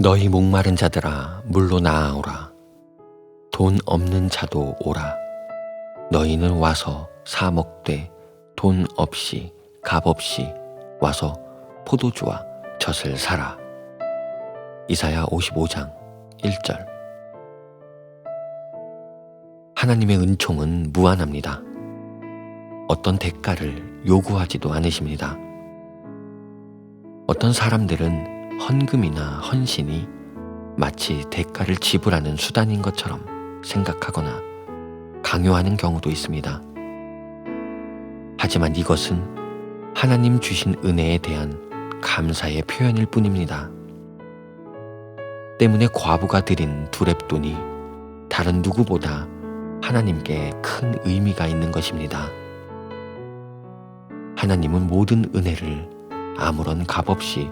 너희 목마른 자들아 물로 나아오라 돈 없는 자도 오라 너희는 와서 사 먹되 돈 없이 값 없이 와서 포도주와 젖을 사라 이사야 55장 1절 하나님의 은총은 무한합니다. 어떤 대가를 요구하지도 않으십니다. 어떤 사람들은 헌금이나 헌신이 마치 대가를 지불하는 수단인 것처럼 생각하거나 강요하는 경우도 있습니다. 하지만 이것은 하나님 주신 은혜에 대한 감사의 표현일 뿐입니다. 때문에 과부가 드린 두랩돈이 다른 누구보다 하나님께 큰 의미가 있는 것입니다. 하나님은 모든 은혜를 아무런 값 없이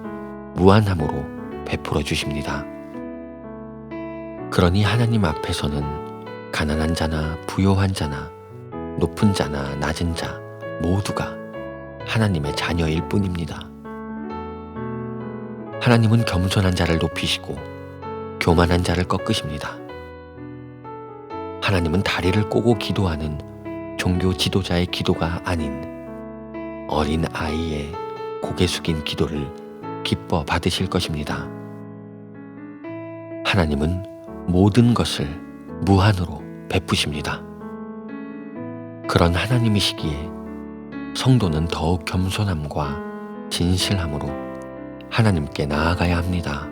무한함으로 베풀어 주십니다. 그러니 하나님 앞에서는 가난한 자나 부요한 자나 높은 자나 낮은 자 모두가 하나님의 자녀일 뿐입니다. 하나님은 겸손한 자를 높이시고 교만한 자를 꺾으십니다. 하나님은 다리를 꼬고 기도하는 종교 지도자의 기도가 아닌 어린 아이의 고개 숙인 기도를 기뻐 받으실 것입니다. 하나님은 모든 것을 무한으로 베푸십니다. 그런 하나님이시기에 성도는 더욱 겸손함과 진실함으로 하나님께 나아가야 합니다.